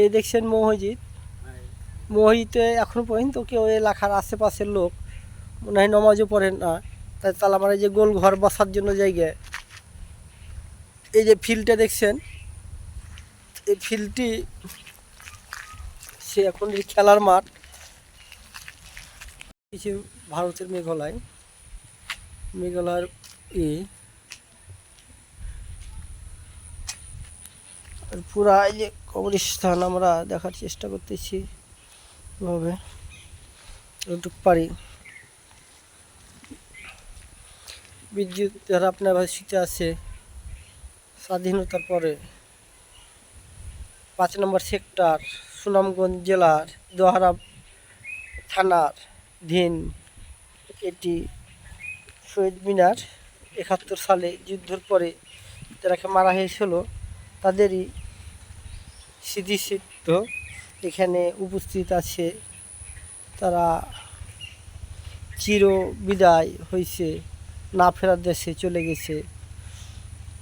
এই দেখছেন মসজিদ মসজিদে এখনও পর্যন্ত কেউ এলাকার আশেপাশের লোক মনে হয় নমাজও পড়েন না। তাই তালা মারে যে গোল ঘর বসার জন্য জায়গা। এই যে ফিল্ডটা দেখছেন এই ফিল্ডটি সে এখন খেলার মাঠ। কিছু ভারতের মেঘালয়। মেঘালয়ের ই আর পুরা এই যে কবরস্থান আমরা দেখার চেষ্টা করতেছি এভাবে। যতটুকু পারি। বিদ্যুৎ যারা আপনার শীতে আছে স্বাধীনতার পরে পাঁচ নম্বর সেক্টর, সুনামগঞ্জ জেলার দোহারা থানার ধীন এটি শহীদ মিনার একাত্তর সালে যুদ্ধের পরে যারাকে মারা হয়েছিল, তাদেরই স্মৃতিসিদ্ধ এখানে উপস্থিত আছে। তারা চির বিদায় হয়েছে না ফেরার দেশে চলে গেছে।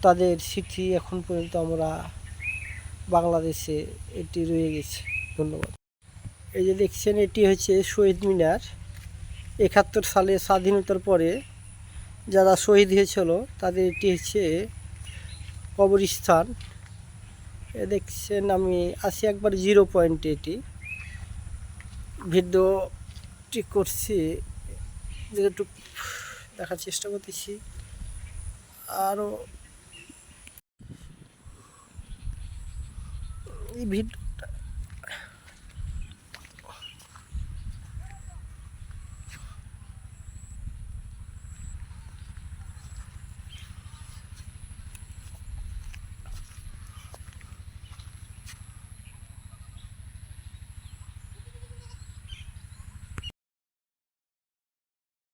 তাদের স্মৃতি এখন পর্যন্ত আমরা বাংলাদেশে এটি রয়ে গেছে। ধন্যবাদ। এই যে দেখছেন, এটি হচ্ছে শহীদ মিনার। একাত্তর সালে স্বাধীনতার পরে যারা শহীদ হয়েছিল, তাদের এটি হচ্ছে কবরস্থান। এ দেখছেন, আমি আসি একবার জিরো পয়েন্ট এটি। ভিডিওটি করছি যেহেতু দেখার চেষ্টা করতেছি। আরও এই ভিডিও